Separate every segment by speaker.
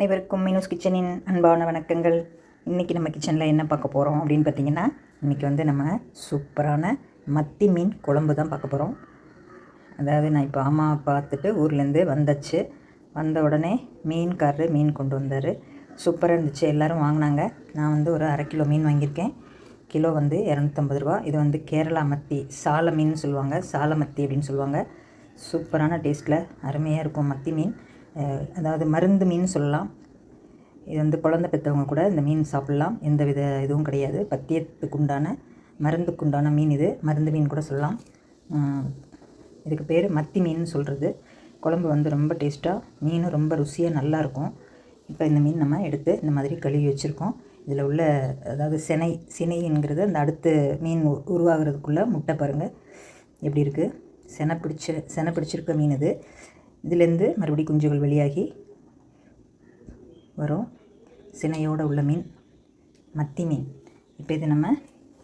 Speaker 1: அனைவருக்கும் மீனூஸ் கிச்சனின் அன்பான வணக்கங்கள். இன்றைக்கி நம்ம கிச்சனில் என்ன பார்க்க போகிறோம் அப்படின்னு பார்த்தீங்கன்னா இன்றைக்கி வந்து நம்ம சூப்பரான மத்தி மீன் குழம்பு தான் பார்க்க போகிறோம் அதாவது நான் இப்போ அம்மா பார்த்துட்டு ஊர்லேருந்து வந்தாச்சு. வந்த உடனே மீன்காரரு மீன் கொண்டு வந்தார். சூப்பராக இருந்துச்சு. எல்லோரும் வாங்கினாங்க. நான் வந்து ஒரு அரை கிலோ மீன் வாங்கியிருக்கேன். கிலோ வந்து இரநூத்தம்பது ரூபா. இது வந்து கேரளா மத்தி சால மீன் சொல்லுவாங்க. சால மத்தி அப்படின்னு சொல்லுவாங்க. சூப்பரான டேஸ்ட்டில் அருமையாக இருக்கும் மத்தி மீன். அதாவது மருந்து மீன் சொல்லலாம். இது வந்து குழந்தை பெற்றவங்க கூட இந்த மீன் சாப்பிட்லாம். எந்த வித இதுவும் கிடையாது. பத்தியத்துக்கு உண்டான மருந்துக்கு உண்டான மீன் இது. மருந்து மீன் கூட சொல்லலாம். இதுக்கு பேர் மத்தி மீன் சொல்கிறது குழம்பு வந்து ரொம்ப டேஸ்ட்டாக மீனும் ரொம்ப ருசியாக நல்லாயிருக்கும் இப்போ இந்த மீன் நம்ம எடுத்து இந்த மாதிரி கழுவி வச்சுருக்கோம். இதில் உள்ள அதாவது சினை சினைங்கிறது அந்த அடுத்து மீன் உ- முட்டை பாருங்கள் எப்படி இருக்குது செனை பிடிச்ச செனை பிடிச்சிருக்க மீன் இது. இதுலேருந்து மறுபடியும் குஞ்சுகள் வெளியாகி வரும். சினையோடு உள்ள மீன் மத்தி மீன். இப்போ இது நம்ம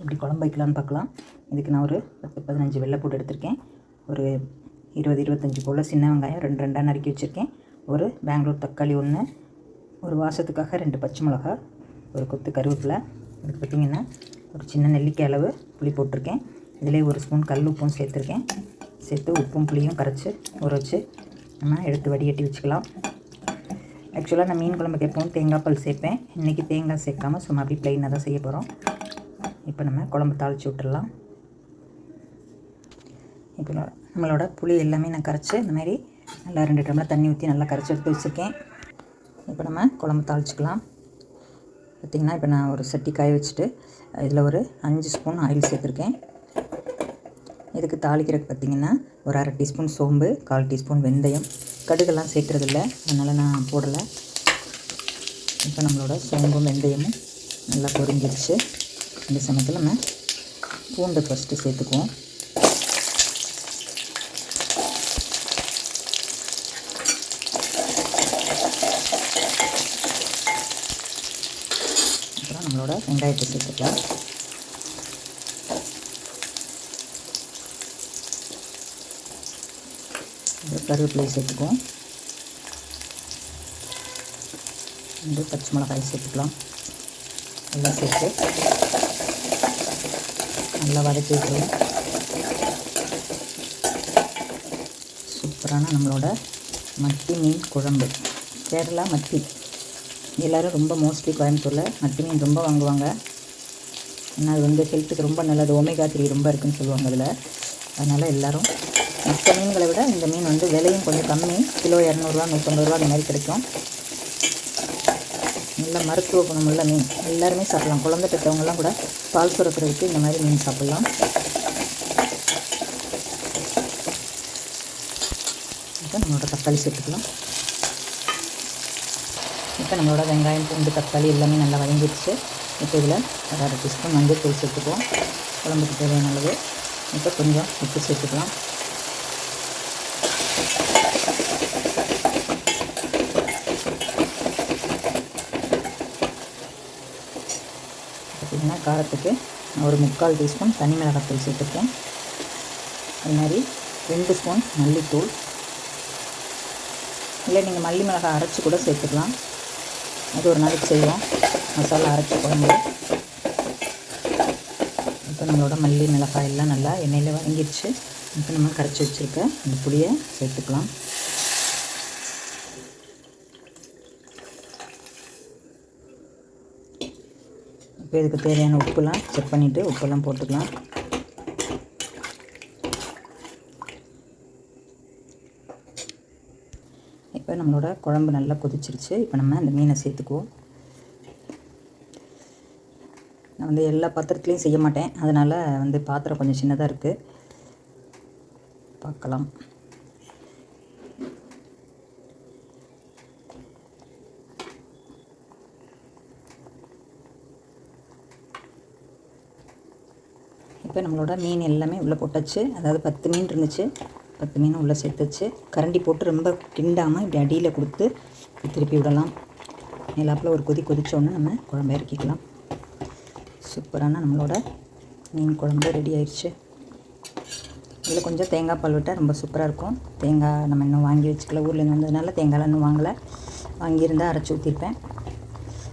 Speaker 1: இப்படி குழம்பு வைக்கலாம்னு பார்க்கலாம். இதுக்கு நான் ஒரு பத்து பதினஞ்சு வெள்ளை போட்டு எடுத்திருக்கேன். ஒரு இருபது இருபத்தஞ்சி போல் சின்ன வெங்காயம் ரெண்டு ரெண்டாக நறுக்கி வச்சுருக்கேன். ஒரு பெங்களூர் தக்காளி ஒன்று ஒரு வாசத்துக்காக ரெண்டு பச்சை மிளகா ஒரு கொத்து கருவேப்பிலை. இதுக்கு பார்த்திங்கன்னா ஒரு சின்ன நெல்லிக்காய் அளவு புளி போட்டிருக்கேன். இதிலே ஒரு ஸ்பூன் கல் உப்பும் சேர்த்துருக்கேன். சேர்த்து உப்பும் புளியும் கரைச்சி ஊற வச்சு நம்ம எடுத்து வடிகட்டி வச்சுக்கலாம். ஆக்சுவலாக நான் மீன் குழம்புக்கு எப்பவும் தேங்காய் பால் சேர்ப்பேன். இன்றைக்கி தேங்காய் சேர்க்காம சும்மா அப்படி ப்ளைனாக தான் செய்ய போகிறோம் இப்போ நம்ம குழம்பு தாளித்து விட்டுடலாம். இப்போ நம்மளோட புளி எல்லாமே நான் கரைச்சி இந்த மாதிரி நல்லா ரெண்டு டம்ளர் தண்ணி ஊற்றி நல்லா கரைச்சி எடுத்து வச்சுருக்கேன். இப்போ நம்ம குழம்பு தாளிச்சிக்கலாம். பார்த்திங்கன்னா இப்போ நான் ஒரு சட்டி காய வச்சுட்டு இதில் ஒரு அஞ்சு ஸ்பூன் ஆயில் சேர்த்துருக்கேன். இதுக்கு தாளிக்கிறதுக்கு பார்த்திங்கன்னா ஒரு அரை டீஸ்பூன் சோம்பு கால் டீஸ்பூன் வெந்தயம். கடுகெல்லாம் சேர்க்குறதில்ல. அதனால் நான் போடலை. இப்போ நம்மளோட சோம்பும் வெந்தயமும் நல்லா பொரிஞ்சிருச்சு. இந்த சமயத்தில் நம்ம பூண்டு ஃபஸ்ட்டு சேர்த்துக்குவோம். அப்புறம் நம்மளோட வெங்காயத்தை சேர்த்துக்கலாம். கருவேப்பிலை சேர்த்துக்குவோம். ரெண்டு பச்சை மிளகாய் சேர்த்துக்கலாம். எல்லாம் சேர்த்து நல்லா வதக்கி விட்டுருவோம். சூப்பரான நம்மளோட மத்தி மீன் குழம்பு. கேரளா மத்தி. எல்லோரும் ரொம்ப மோஸ்ட்லி கோயம்புத்தூரில் மத்தி மீன் ரொம்ப வாங்குவாங்க. ஏன்னா அது வந்து ஹெல்த்துக்கு ரொம்ப நல்லது. ஒமேகா த்ரீ ரொம்ப இருக்குதுன்னு சொல்லுவாங்க அதில். அதனால் எல்லோரும் மற்ற மீன்களை விட இந்த மீன் வந்து விலையும் கொஞ்சம் கம்மி. கிலோ இரநூறுவா நூற்றம்பதுரூவா அந்த மாதிரி கிடைக்கும். நல்ல மருத்துவ குணமுள்ள மீன். எல்லாருமே சாப்பிடலாம். குழந்தை பெற்றவங்கலாம் கூட பால் சுரக்கிறதுக்கு இந்த மாதிரி மீன் சாப்பிட்லாம். இப்போ நம்மளோட தக்காளி சேர்த்துக்கலாம். இப்போ நம்மளோட வெங்காயம் பூண்டு தக்காளி எல்லாமே நல்லா வதங்கிடுச்சு. இப்போ இதில் ஒரு அரை டீஸ்பூன் மஞ்சள் தூள் சேர்த்துக்குவோம். குழம்புக்கு தேவையான அளவு. இப்போ கொஞ்சம் உப்பு சேர்த்துக்கலாம் பார்த்திங்கன்னா காரத்துக்கு ஒரு முக்கால் டீஸ்பூன் தனி மிளகாத்தூள் சேர்த்துருக்கேன். அது மாதிரி ரெண்டு ஸ்பூன் மல்லித்தூள். இல்லை நீங்கள் மல்லி மிளகாய் அரைச்சி கூட சேர்த்துக்கலாம். அது ஒரு நாளைக்கு செய்வோம். மசாலா அரைச்சி குழம்பு. இப்போ நம்மளோட மல்லி மிளகாய் எல்லாம் நல்லா எண்ணெயில் வதங்கிடுச்சு இப்போ நம்ம கரைச்சி வச்சுருக்க அந்த புளியை சேர்த்துக்கலாம். இப்போ இதுக்கு தேவையான உப்புலாம் செக் பண்ணிவிட்டு உப்பெல்லாம் போட்டுக்கலாம். இப்போ நம்மளோட குழம்பு நல்லா கொதிச்சிருச்சு. இப்போ நம்ம அந்த மீனை சேர்த்துக்குவோம். நான் வந்து எல்லா பாத்திரத்துலேயும் செய்ய மாட்டேன். அதனால் வந்து பாத்திரம் கொஞ்சம் சின்னதாக இருக்குது பார்க்கலாம். இப்போ நம்மளோட மீன் எல்லாமே உள்ளே போட்டாச்சு. அதாவது பத்து மீன் இருந்துச்சு. பத்து மீன் உள்ளே சேர்த்துச்சு. கரண்டி போட்டு ரொம்ப கிண்டாமல் இப்படி அடியில் கொடுத்து திருப்பி விடலாம். மேலாப்பில் ஒரு கொதி கொதிச்சோடனே நம்ம குழம்பு இறக்கிக்கலாம். சூப்பரான நம்மளோட மீன் குழம்பு ரெடி ஆயிடுச்சு. இதில் கொஞ்சம் தேங்காய் பால் விட்டால் ரொம்ப சூப்பராக இருக்கும். தேங்காய் நம்ம இன்னும் வாங்கி வச்சுக்கல. ஊர்லேருந்து வந்ததுனால தேங்காய்லாம் இன்னும் வாங்கலை. வாங்கியிருந்தால் அரைச்சி ஊற்றிருப்பேன்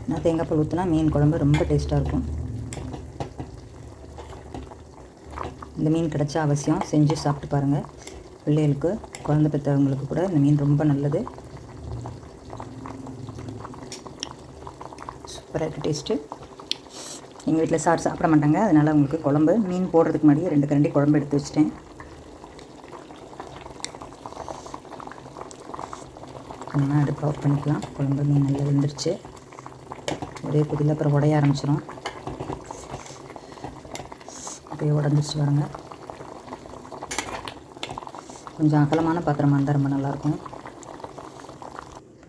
Speaker 1: நான் தேங்காய் பால் ஊற்றினா மீன் குழம்பு ரொம்ப டேஸ்ட்டாக இருக்கும். இந்த மீன் கிடச்சா அவசியம். செஞ்சு சாப்பிட்டு பாருங்கள் பிள்ளைகளுக்கு குழந்தை பெற்றவங்களுக்கு கூட இந்த மீன் ரொம்ப நல்லது. சூப்பராக இருக்குது டேஸ்ட்டு எங்கள் வீட்டில் சார் சாப்பிட மாட்டாங்க. அதனால் அவங்களுக்கு குழம்பு. மீன் போடுறதுக்கு முன்னாடியே ரெண்டு கரண்டி குழம்பு எடுத்து வச்சிட்டேன். நம்ம அடுப்பு ஆஃப் பண்ணிக்கலாம். குழம்பு மீன் நல்லா வெந்துருச்சு. ஒரே கொதியில் அப்புறம் உடைய ஆரம்பிச்சிடும் அப்படியே உடஞ்சிருச்சு பாருங்க. கொஞ்சம் அகலமான பாத்திரமாக இருந்தால் ரொம்ப நல்லாயிருக்கும்.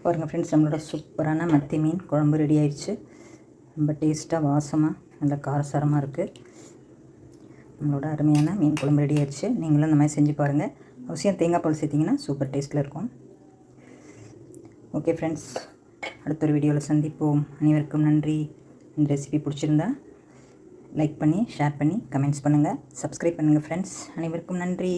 Speaker 1: பாருங்கள் ஃப்ரெண்ட்ஸ் நம்மளோட சூப்பரான மத்தி மீன் குழம்பு ரெடி ஆயிடுச்சு ரொம்ப டேஸ்ட்டாக வாசமாக நல்ல காரசாரமாக இருக்குது நம்மளோட அருமையான மீன் குழம்பு ரெடி ஆயிடுச்சு நீங்களும் இந்த மாதிரி செஞ்சு பாருங்கள் அவசியம் தேங்காய் பால் சேர்த்திங்கன்னா சூப்பர் டேஸ்ட்டில் இருக்கும். ஓகே ஃப்ரெண்ட்ஸ் அடுத்த ஒரு வீடியோவில் சந்திப்போம். அனைவருக்கும் நன்றி. இந்த ரெசிபி பிடிச்சிருந்தா லைக் பண்ணி ஷேர் பண்ணி கமெண்ட்ஸ் பண்ணுங்கள் சப்ஸ்கிரைப் பண்ணுங்கள் ஃப்ரெண்ட்ஸ் அனைவருக்கும் நன்றி.